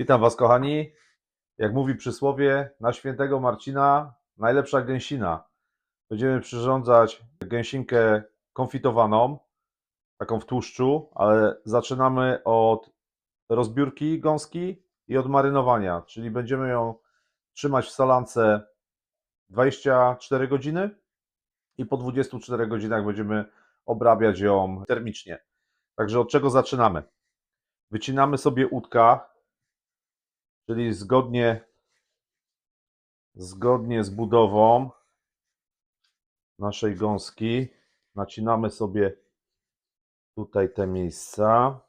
Witam Was, kochani. Jak mówi przysłowie, na świętego Marcina najlepsza gęsina. Będziemy przyrządzać gęsinkę konfitowaną, taką w tłuszczu, ale zaczynamy od rozbiórki gąski i od marynowania, czyli będziemy ją trzymać w solance 24 godziny i po 24 godzinach będziemy obrabiać ją termicznie. Także od czego zaczynamy? Wycinamy sobie łódka, czyli zgodnie, zgodnie z budową naszej gąski nacinamy sobie tutaj te miejsca.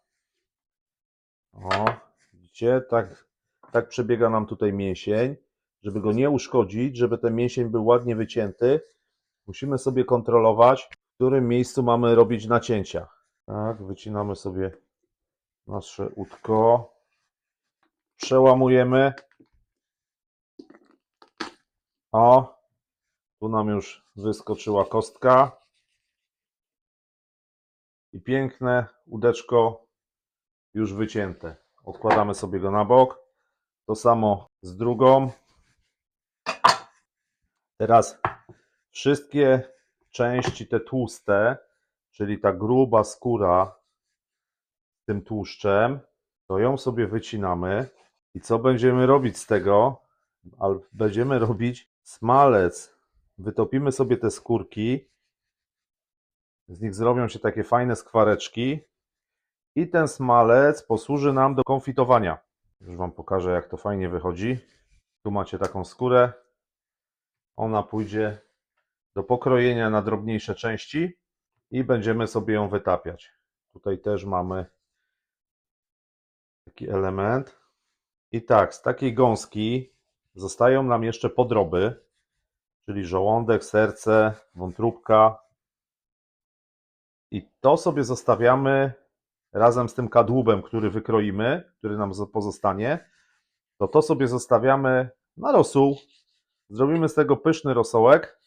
O, widzicie, tak, tak przebiega nam tutaj mięsień. Żeby go nie uszkodzić, żeby ten mięsień był ładnie wycięty, musimy sobie kontrolować, w którym miejscu mamy robić nacięcia. Tak, wycinamy sobie nasze łódko. Przełamujemy. O, tu nam już wyskoczyła kostka. I piękne łódeczko już wycięte. Odkładamy sobie go na bok. To samo z drugą. Teraz wszystkie części te tłuste, czyli ta gruba skóra z tym tłuszczem, to ją sobie wycinamy. I co będziemy robić z tego? Al- Będziemy robić smalec. Wytopimy sobie te skórki. Z nich zrobią się takie fajne skwareczki. I ten smalec posłuży nam do konfitowania. Już Wam pokażę, jak to fajnie wychodzi. Tu macie taką skórę. Ona pójdzie do pokrojenia na drobniejsze części i będziemy sobie ją wytapiać. Tutaj też mamy taki element. I tak, z takiej gąski zostają nam jeszcze podroby, czyli żołądek, serce, wątróbka. I to sobie zostawiamy razem z tym kadłubem, który wykroimy, który nam zo- pozostanie. To to sobie zostawiamy na rosół. Zrobimy z tego pyszny rosołek.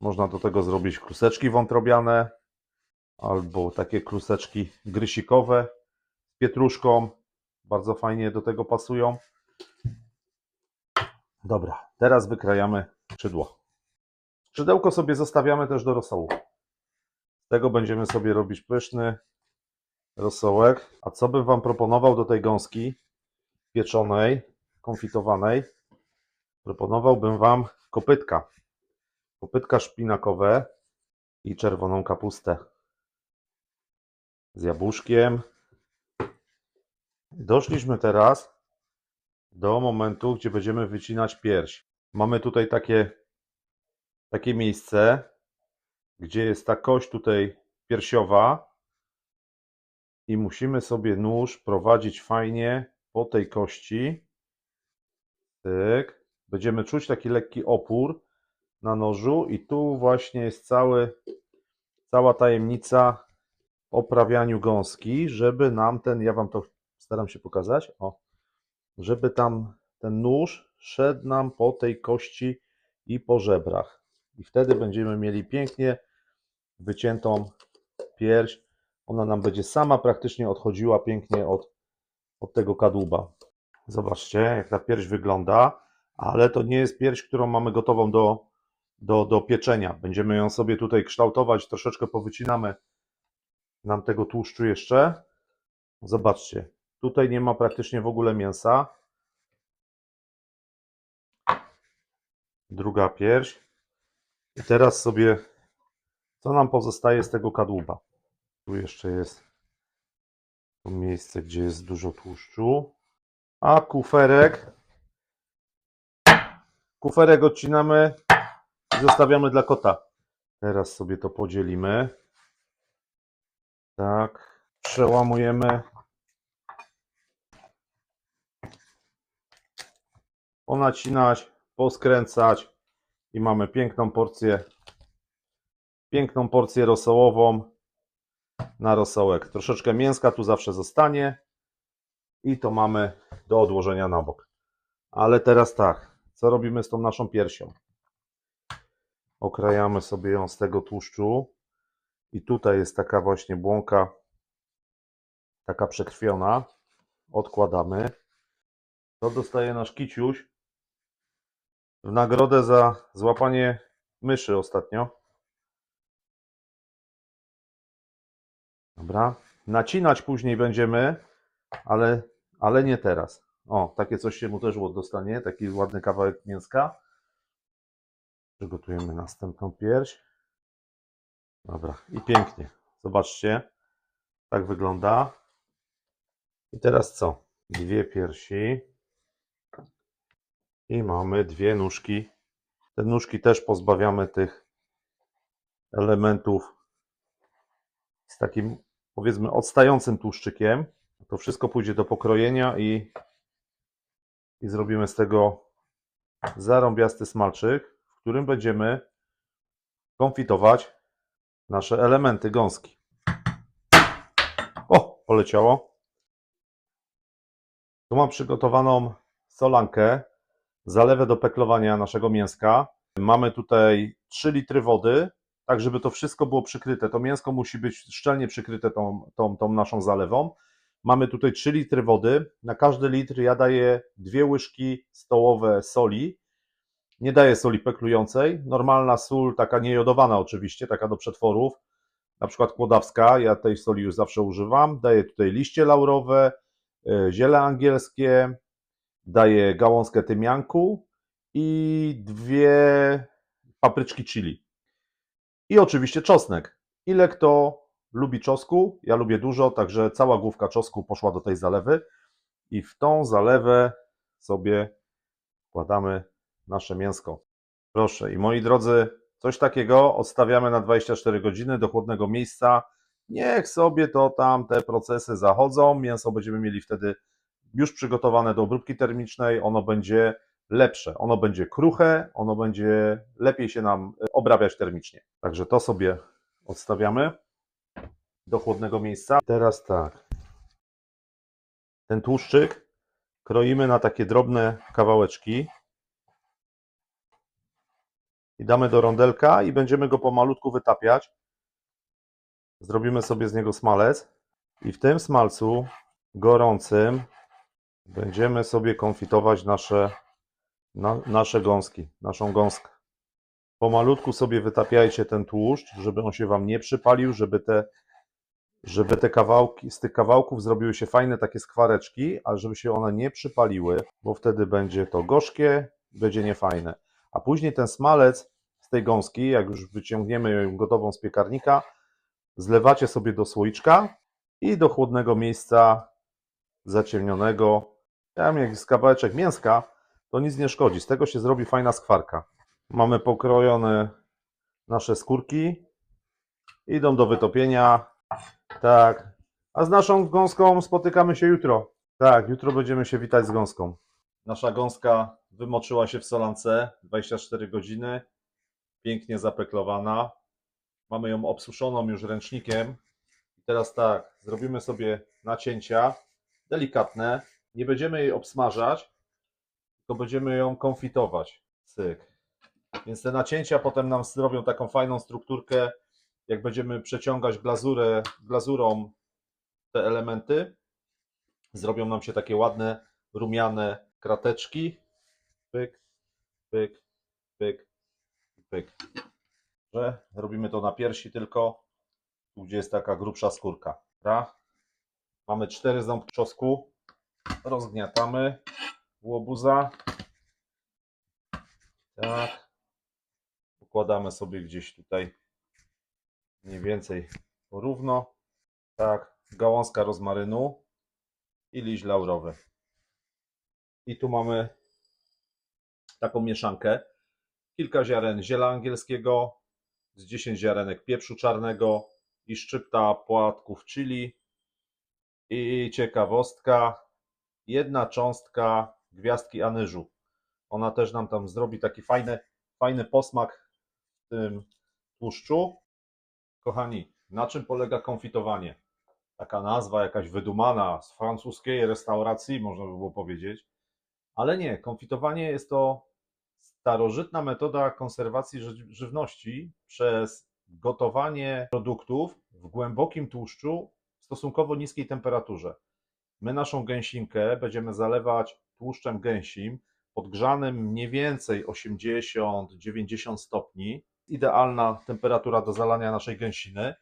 Można do tego zrobić kluseczki wątrobiane albo takie kluseczki grysikowe z pietruszką. Bardzo fajnie do tego pasują. Dobra, teraz wykrajamy skrzydło. Skrzydełko sobie zostawiamy też do rosołu. Z tego będziemy sobie robić pyszny rosołek. A co bym Wam proponował do tej gąski pieczonej, konfitowanej? Proponowałbym Wam kopytka. Kopytka szpinakowe i czerwoną kapustę z jabłuszkiem. Doszliśmy teraz do momentu, gdzie będziemy wycinać pierś. Mamy tutaj takie, takie miejsce, gdzie jest ta kość tutaj piersiowa i musimy sobie nóż prowadzić fajnie po tej kości. Tyk. Będziemy czuć taki lekki opór na nożu i tu właśnie jest cały, cała tajemnica oprawianiu gąski, żeby nam ten, ja Wam to staram się pokazać, o, żeby tam ten nóż szedł nam po tej kości i po żebrach. I wtedy będziemy mieli pięknie wyciętą pierś. Ona nam będzie sama praktycznie odchodziła pięknie od, od tego kadłuba. Zobaczcie, jak ta pierś wygląda, ale to nie jest pierś, którą mamy gotową do, do, do pieczenia. Będziemy ją sobie tutaj kształtować, troszeczkę powycinamy nam tego tłuszczu jeszcze. Zobaczcie, tutaj nie ma praktycznie w ogóle mięsa. Druga pierś. I teraz sobie, co nam pozostaje z tego kadłuba? Tu jeszcze jest to miejsce, gdzie jest dużo tłuszczu. A kuferek. Kuferek odcinamy i zostawiamy dla kota. Teraz sobie to podzielimy. Tak. Przełamujemy. Ponacinać, poskręcać i mamy piękną porcję. Piękną porcję rosołową na rosołek. Troszeczkę mięska tu zawsze zostanie i to mamy do odłożenia na bok. Ale teraz tak, co robimy z tą naszą piersią? Okrajamy sobie ją z tego tłuszczu i tutaj jest taka właśnie błąka, taka przekrwiona. Odkładamy. To dostaje nasz kiciuś w nagrodę za złapanie myszy ostatnio. Dobra. Nacinać później będziemy, ale, ale nie teraz. O, takie coś się mu też dostanie, taki ładny kawałek mięska. Przygotujemy następną pierś. Dobra, i pięknie. Zobaczcie, tak wygląda. I teraz co? Dwie piersi. I mamy dwie nóżki. Te nóżki też pozbawiamy tych elementów z takim, powiedzmy, odstającym tłuszczykiem. To wszystko pójdzie do pokrojenia i, i zrobimy z tego zarąbiasty smalczyk, w którym będziemy konfitować nasze elementy gąski. O, poleciało. Tu mam przygotowaną solankę, zalewę do peklowania naszego mięska. Mamy tutaj 3 litry wody, tak żeby to wszystko było przykryte. To mięsko musi być szczelnie przykryte tą, tą, tą naszą zalewą. Mamy tutaj 3 litry wody. Na każdy litr ja daję dwie łyżki stołowe soli. Nie daję soli peklującej. Normalna sól, taka niejodowana oczywiście, taka do przetworów. Na przykład kłodawska, ja tej soli już zawsze używam. Daję tutaj liście laurowe, y, ziele angielskie, daję gałązkę tymianku i dwie papryczki chili. I oczywiście czosnek. Ile kto lubi czosku? Ja lubię dużo, także cała główka czosnku poszła do tej zalewy. I w tą zalewę sobie wkładamy nasze mięsko. Proszę. I moi drodzy, coś takiego odstawiamy na 24 godziny do chłodnego miejsca. Niech sobie to tam te procesy zachodzą. Mięso będziemy mieli wtedy już przygotowane do obróbki termicznej. Ono będzie lepsze, ono będzie kruche, ono będzie lepiej się nam obrabiać termicznie. Także to sobie odstawiamy do chłodnego miejsca. Teraz tak. Ten tłuszczyk kroimy na takie drobne kawałeczki i damy do rondelka i będziemy go pomalutku wytapiać. Zrobimy sobie z niego smalec i w tym smalcu gorącym będziemy sobie konfitować nasze, na, nasze gąski, naszą gąskę. Pomalutku sobie wytapiajcie ten tłuszcz, żeby on się Wam nie przypalił, żeby te, żeby te kawałki, z tych kawałków zrobiły się fajne takie skwareczki, a żeby się one nie przypaliły, bo wtedy będzie to gorzkie, będzie niefajne. A później ten smalec z tej gąski, jak już wyciągniemy ją gotową z piekarnika, zlewacie sobie do słoiczka i do chłodnego miejsca zaciemnionego. Ja mam jakiś kawałeczek mięska, to nic nie szkodzi. Z tego się zrobi fajna skwarka. Mamy pokrojone nasze skórki. Idą do wytopienia. Tak. A z naszą gąską spotykamy się jutro. Tak, jutro będziemy się witać z gąską. Nasza gąska wymoczyła się w solance 24 godziny. Pięknie zapeklowana. Mamy ją obsuszoną już ręcznikiem. Teraz tak, zrobimy sobie nacięcia delikatne. Nie będziemy jej obsmażać, tylko będziemy ją konfitować. Cyk. Więc te nacięcia potem nam zrobią taką fajną strukturkę, jak będziemy przeciągać glazurę, glazurą te elementy. Zrobią nam się takie ładne, rumiane krateczki. Pyk, pyk, pyk, pyk. Że robimy to na piersi tylko, tu gdzie jest taka grubsza skórka. Dobra? Mamy cztery ząbki czosnku. Rozgniatamy łobuza. Tak. Układamy sobie gdzieś tutaj mniej więcej porówno. Tak. Gałązka rozmarynu i liść laurowy. I tu mamy taką mieszankę. Kilka ziaren ziela angielskiego, z 10 ziarenek pieprzu czarnego i szczypta płatków chili. I ciekawostka, jedna cząstka gwiazdki anyżu. Ona też nam tam zrobi taki fajny, fajny posmak w tym tłuszczu. Kochani, na czym polega konfitowanie? Taka nazwa jakaś wydumana z francuskiej restauracji, można by było powiedzieć. Ale nie, konfitowanie jest to starożytna metoda konserwacji ży- żywności przez gotowanie produktów w głębokim tłuszczu w stosunkowo niskiej temperaturze. My naszą gęsinkę będziemy zalewać tłuszczem gęsim, podgrzanym mniej więcej 80-90 stopni. Idealna temperatura do zalania naszej gęsiny.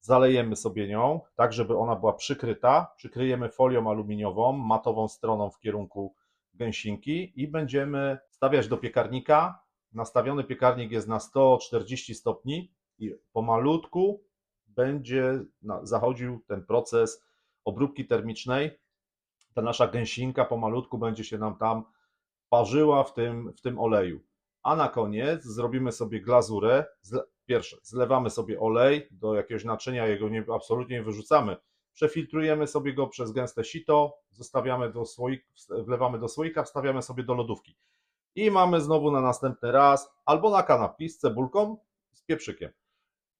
Zalejemy sobie nią, tak żeby ona była przykryta. Przykryjemy folią aluminiową, matową stroną w kierunku gęsinki i będziemy stawiać do piekarnika. Nastawiony piekarnik jest na 140 stopni i pomalutku będzie zachodził ten proces obróbki termicznej. Ta nasza gęsinka pomalutku będzie się nam tam parzyła w tym, w tym oleju. A na koniec zrobimy sobie glazurę. Pierwsze, zlewamy sobie olej do jakiegoś naczynia, jego nie, absolutnie nie wyrzucamy. Przefiltrujemy sobie go przez gęste sito, zostawiamy do słoik, wlewamy do słoika, wstawiamy sobie do lodówki. I mamy znowu na następny raz albo na kanapki z cebulką, z pieprzykiem.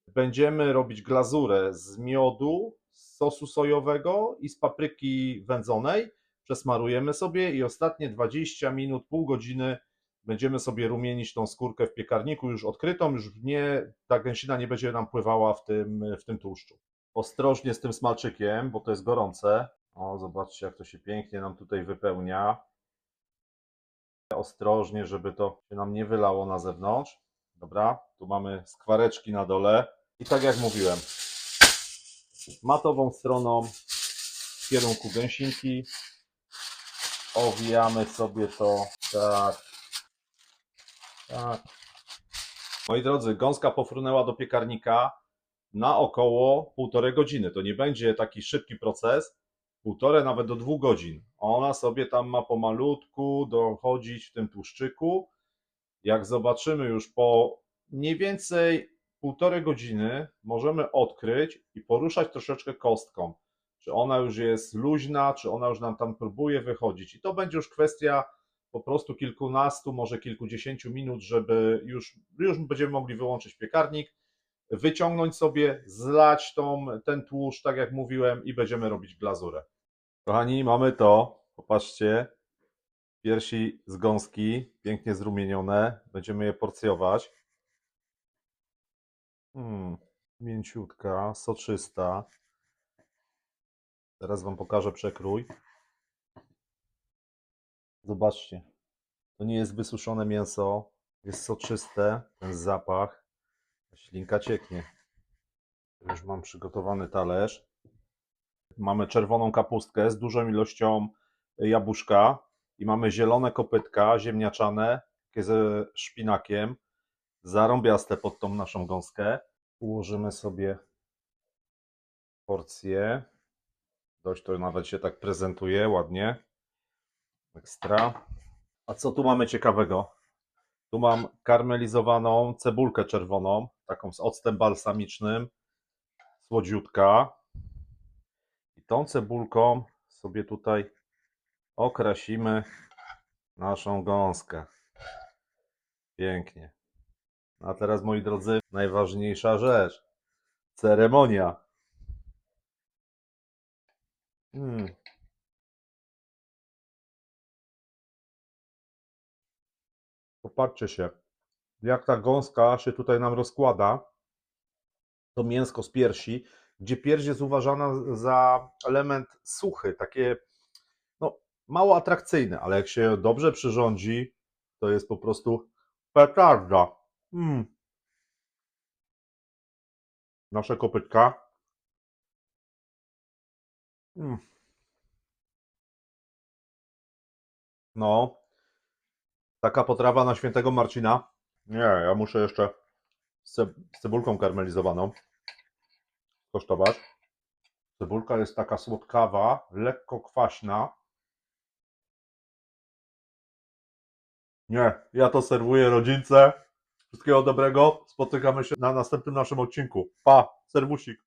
Będziemy robić glazurę z miodu, z sosu sojowego i z papryki wędzonej. Przesmarujemy sobie i ostatnie 20 minut, pół godziny będziemy sobie rumienić tą skórkę w piekarniku już odkrytą, już nie, ta gęsina nie będzie nam pływała w tym, w tym tłuszczu. Ostrożnie z tym smalczykiem, bo to jest gorące. O, zobaczcie, jak to się pięknie nam tutaj wypełnia. Ostrożnie, żeby to się nam nie wylało na zewnątrz. Dobra, tu mamy skwareczki na dole. I tak jak mówiłem, matową stroną w kierunku gęsinki. Owijamy sobie to tak. Tak. Moi drodzy, gąska pofrunęła do piekarnika na około półtorej godziny. To nie będzie taki szybki proces. Półtorej, nawet do dwóch godzin. Ona sobie tam ma pomalutku dochodzić w tym tłuszczyku. Jak zobaczymy już po mniej więcej półtorej godziny, możemy odkryć i poruszać troszeczkę kostką. Czy ona już jest luźna, czy ona już nam tam próbuje wychodzić. I to będzie już kwestia po prostu kilkunastu, może kilkudziesięciu minut, żeby już, już będziemy mogli wyłączyć piekarnik, wyciągnąć sobie, zlać tą, ten tłuszcz, tak jak mówiłem, i będziemy robić glazurę. Kochani, mamy to. Popatrzcie. Piersi z gąski, pięknie zrumienione. Będziemy je porcjować. Hmm, mięciutka, soczysta. Teraz Wam pokażę przekrój. Zobaczcie. To nie jest wysuszone mięso. Jest soczyste. Ten zapach. Ślinka cieknie. Już mam przygotowany talerz. Mamy czerwoną kapustkę z dużą ilością jabłuszka i mamy zielone kopytka ziemniaczane, ze szpinakiem, zarąbiaste pod tą naszą gąskę. Ułożymy sobie porcję. Dość to nawet się tak prezentuje ładnie. Ekstra. A co tu mamy ciekawego? Tu mam karmelizowaną cebulkę czerwoną, taką z octem balsamicznym, słodziutka. I tą cebulką sobie tutaj okrasimy naszą gąskę. Pięknie. A teraz, moi drodzy, najważniejsza rzecz. Ceremonia. Hmm. Popatrzcie się, jak ta gąska się tutaj nam rozkłada. To mięsko z piersi, gdzie pierś jest uważana za element suchy, takie no, mało atrakcyjne, ale jak się dobrze przyrządzi, to jest po prostu petarda. Mm. Nasze kopytka. Mm. No, taka potrawa na świętego Marcina. Nie, ja muszę jeszcze z, ce- z cebulką karmelizowaną kosztować. Cebulka jest taka słodkawa, lekko kwaśna. Nie, ja to serwuję rodzince. Wszystkiego dobrego. Spotykamy się na następnym naszym odcinku. Pa, serwusik.